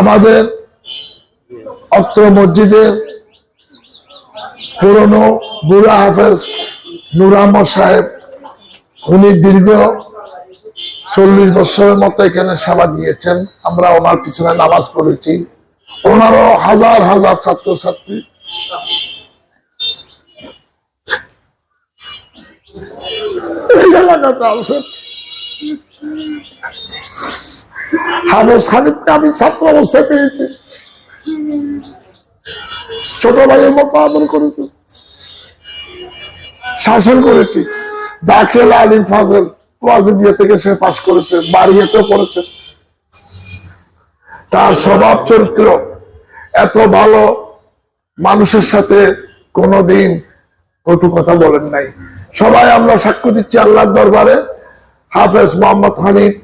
আমাদের অত্র মসজিদের পুরনো বুড়া হাফেজ নুরাম সাহেব, উনি দীর্ঘ চল্লিশ বছরের মতো এখানে সেবা দিয়েছেন। আমরা ওনার পিছনে নামাজ পড়েছি। ওনারও হাজার হাজার ছাত্রছাত্রী। এই এলাকাতে আমি ছাত্র অবস্থায় পেয়েছি। ছোট ভাইয়ের মতো আদর করেছি। শাসন করেছি। দাখিল আলিম ফাজেল ওয়াজিদিয়া থেকে সে পাশ করেছে বাড়িয়েতেও পড়েছে। তার স্বভাব চরিত্র এত ভালো মানুষের সাথে কোনোদিন কটু কথা বলেন নাই। সবাই আমরা সাক্ষ্য দিচ্ছি আল্লাহর দরবারে। হাফেজ মোহাম্মদ হানিফ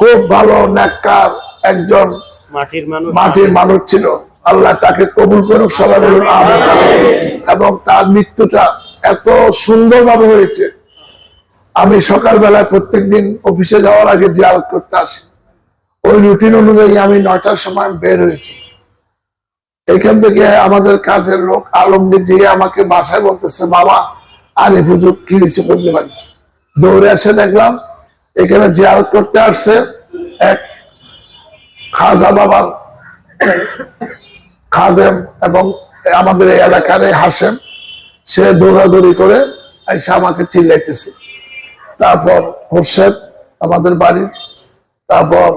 খুব ভালো ন্যাক্কার একজন মাটির মানুষ। ছিল। আল্লাহ তাকে কবুল করুক সবাই বলুন এবং তার মৃত্যুটা এত সুন্দরভাবে হয়েছে। আমি সকালবেলায় প্রত্যেকদিন অফিসে যাওয়ার আগে জিয়ারত করতে আসি। ওই রুটিন অনুযায়ী আমি নয়টার সময় বের হয়েছি। এখান থেকে আমাদের কাজের লোক আলমগীর দিয়ে আমাকে বাসায় বলতেছে, বাবা, আরে হুজুর কি হয়েছে বলতে পারি? দৌড়ে এসে দেখলাম, এখানে জিয়ারত করতে আসছে এক খাজা বাবার খাদেম এবং আমাদের এই এলাকার হাসেম। সে দৌড়াদৌড়ি করে এসে আমাকে চিল্লাইতেছে। তারপর হোরশেদ আমাদের বাড়ির, তারপর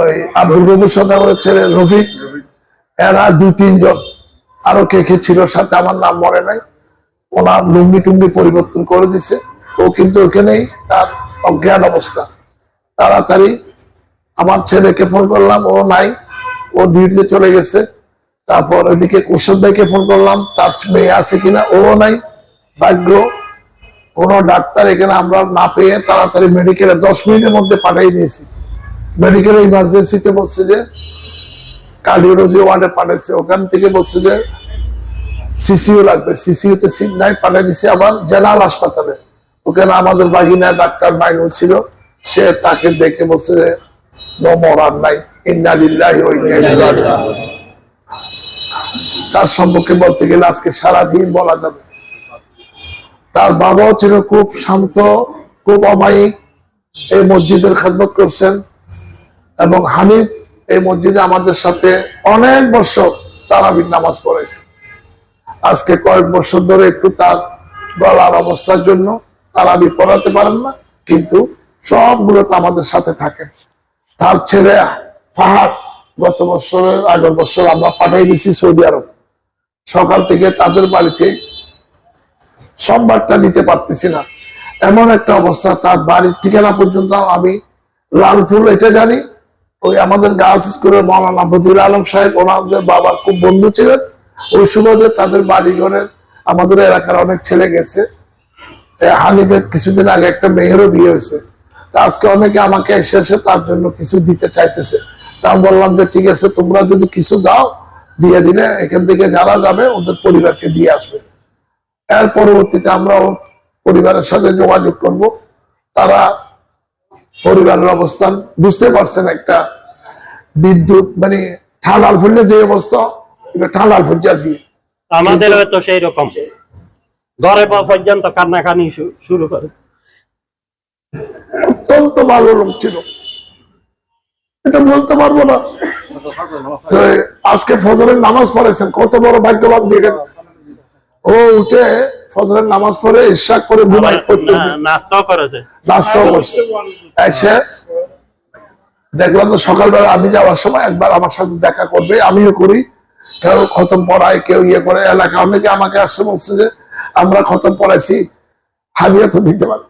ওই আব্দুল গফুর সদাগরের ছেলে রফিক এরা দু তিনজন। আরও কে কে ছিল সাথে আমার নাম মনে নাই। ওনার লুঙ্গি টুঙ্গি পরিবর্তন করে দিছে। ও কিন্তু ওখানেই তার অজ্ঞান অবস্থা। তাড়াতাড়ি আমার ছেলেকে ফোন করলাম, ও নাই। ও ডিউটিতে চলে গেছে। তারপর এদিকে কুশল ভাইকে ফোন করলাম, তার মেয়ে আছে কিনা ও নাই। ভাগ্য, কোন ডাক্তার এখানে আমরা না পেয়ে তাড়াতাড়ি মেডিকেলে দশ মিনিটের মধ্যে পাঠিয়ে দিয়েছি। মেডিকেলে ইমার্জেন্সিতে বলছে যে ওয়ার্ডে পাঠাইছে। ওখান থেকে বলছে যে সিসিউ লাগবে। সিট নাই দিছে আবার জেনারেল হাসপাতালে। ওখানে আমাদের ডাক্তার মাইনুল ছিল। সে তাকে দেখে বলছে যে, নো মরার নাই। তার সম্পর্কে বলতে গেলে আজকে সারাদিন বলা যাবে। তার বাবাও ছিল খুব শান্ত, খুব অমায়িক। এই মসজিদের খেদমত করছেন। এবং হানিফ এই মসজিদে আমাদের সাথে অনেক বছর তারাবির নামাজ পড়েছে। আজকে কয়েক বছর ধরে একটু তার গলার অবস্থার জন্য তারাবি পড়াতে পারেন না, কিন্তু সবগুলো তো আমাদের সাথে থাকেন। তার ছেলে ফাহাদ, গত বছরের আগের বছর আমরা পাঠিয়ে দিছি সৌদি আরব। সকাল থেকে তাদের বাড়িতে সোমবারটা দিতে পারতেছি না। এমন একটা অবস্থা, তার বাড়ির ঠিকানা পর্যন্ত আমি লালফুল এটা জানি। ওই আমাদের গাছ স্কুলের মৌলানা বদিউল আলম সাহেব, ওনাদের বাবার খুব বন্ধু ছিলেন। ওই সুবাদে তাদের বাড়ি ঘরের আমাদের এলাকার অনেক ছেলে গেছে। এ, হানিফের কিছুদিন আগে একটা মেয়েরও বিয়ে হয়েছে। তা আজকে অনেকে আমাকে এসে এসে তার জন্য কিছু দিতে চাইতেছে। তা আমি বললাম যে, ঠিক আছে, তোমরা যদি কিছু দাও, দিয়ে দিলে এখান থেকে যারা যাবে, ওদের পরিবারকে দিয়ে আসবে। এর পরবর্তীতে আমরা পরিবারের সাথে যোগাযোগ করব। তারা পরিবারের অবস্থান বুঝতে পারছেন একটা বিদ্যুৎ মানে ঠান্ডাল ফুললে যে অবস্থা এটা ঠান্ডাল ফুলছে আছি আমাদের তো সেই রকম। ঘরে পর্যন্ত কান্নাকানি শুরু করে। অত্যন্ত ভালো লোক ছিল। এটা বলতে পারব না। আজকে ফজরের নামাজ পড়েছেন কত বড় ভাগ্যবান দেখেন। ও উঠে ফজরের নামাজ পড়ে ইশাক করে ঘুমাই নাস্তাও করেছে। নাস্তাও করছে। এসে দেখলাম তো সকালবেলা আমি যাওয়ার সময় একবার আমার সাথে দেখা করবে আমিও করি। কেউ খতম পড়ায় কেউ ইয়ে করে এলাকা অনেকে আমাকে আসছে বলছে যে আমরা খতম পড়াইছি হাদিয়া তো দিতে পারি।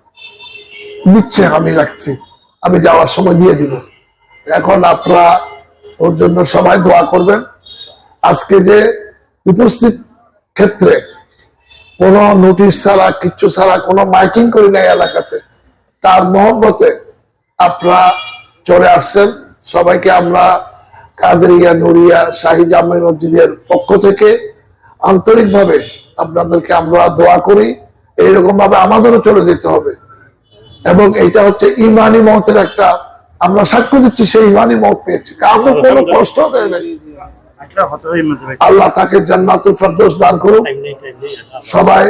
দিচ্ছে আমি রাখছি। আমি যাওয়ার সময় দিয়ে দিব। এখন আপনারা ওর জন্য সবাই দোয়া করবেন। আজকে যে উপস্থিত ক্ষেত্রে কোনো নোটিশ ছাড়া কিচ্ছু ছাড়া, কোনো মাইকিং করি নাই এলাকাতে। তার মহব্বতে আপনারা চলে আসছেন। সবাইকে আমরা কাদেরিয়া, নুরিয়া, শাহী জামে মসজিদের পক্ষ থেকে আন্তরিকভাবে আপনাদেরকে আমরা দোয়া করি। এইরকম ভাবে আমাদেরও চলে যেতে হবে। এবং এটা হচ্ছে ইমানি মতের একটা, আমরা সাক্ষ্য দিচ্ছি, সেই ইমানি মত পেয়েছি। কাউকে কোনো কষ্ট দেয় নাই। আল্লাহ তাকে জান্নাতুল ফেরদৌস দান করুক। সবাই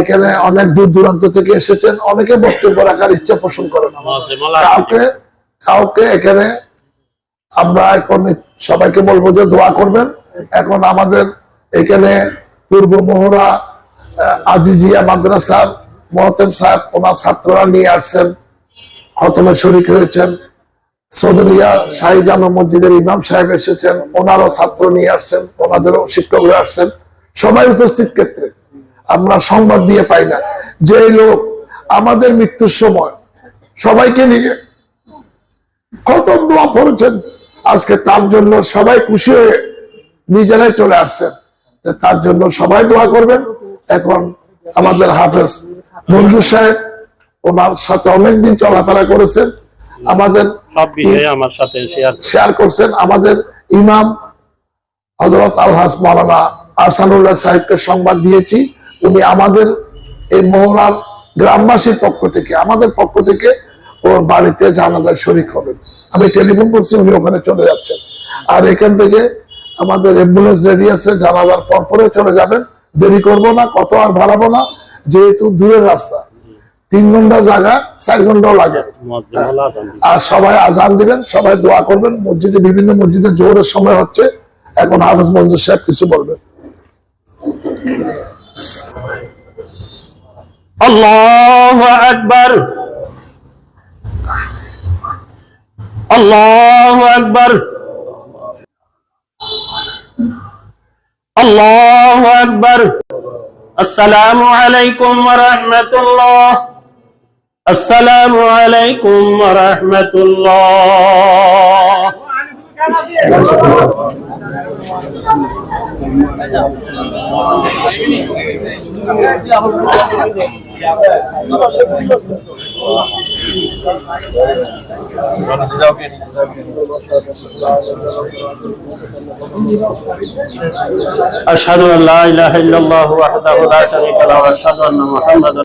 এখানে অনেক দূর দূরান্ত থেকে এসেছেন অনেকে বক্তব্য রাখার ইচ্ছা পোষণ করেন। কাউকে কাউকে এখানে আমরা এখন সবাইকে বলব যে দোয়া করবেন। এখন আমাদের এখানে পূর্ব মোহরা আজিজিয়া মাদ্রাসার মহতেম সাহেব ওনার ছাত্ররা নিয়ে আসছেন খতমে শরিক হয়েছেন। সদরিয়া শাহী জামা মসজিদের ইমাম সাহেব এসেছেন, ওনারও ছাত্র নিয়ে আসছেন, ওনাদেরও শিক্ষকরা আসছেন, সবাই উপস্থিত ক্ষেত্রে। আমরা সংবাদ দিয়ে পাই না। যে লোক আমাদের মৃত্যুর সময় সবাইকে নিয়ে দোয়া পড়েছেন, আজকে তার জন্য সবাই খুশি হয়ে নিজেরাই চলে আসছেন। তার জন্য সবাই দোয়া করবেন। এখন আমাদের হাফেজ মঞ্জুর সাহেব ওনার সাথে অনেকদিন চলাফেরা করেছেন। আমাদের সব বিষয়ে আমার সাথে শেয়ার শেয়ার করছেন আমাদের ইমাম হজরত আলহাস মাওলানা আহসানুল্লাহ সাহেবকে সংবাদ দিয়েছি। উনি আমাদের এই মোহনার গ্রামবাসীর পক্ষ থেকে আমাদের পক্ষ থেকে ওর বাড়িতে জানাজার শরিক হবেন। আমি টেলিফোন করছি উনি ওখানে চলে যাচ্ছেন। আর এখান থেকে আমাদের অ্যাম্বুলেন্স রেডি আছে জানাজার পর পরে চলে যাবেন। দেরি করব না কত আর বাড়াবো না যেহেতু দূরের রাস্তা। তিন ঘণ্টা জায়গা চার ঘন্টাও লাগে। আর সবাই আজান দিবেন সবাই দোয়া করবেন। মসজিদে বিভিন্ন মসজিদে জোরের সময় হচ্ছে এখন হাফিজ মঞ্জুর সাহেব কিছু বলবেন। আল্লাহ একবার আল্লাহ একবার আল্লাহ একবার আসসালামু আলাইকুম রহমতুল্লাহ। السلام عليكم ورحمة الله. أشهد أن لا إله إلا الله وحده لا شريك له وأشهد أن محمدا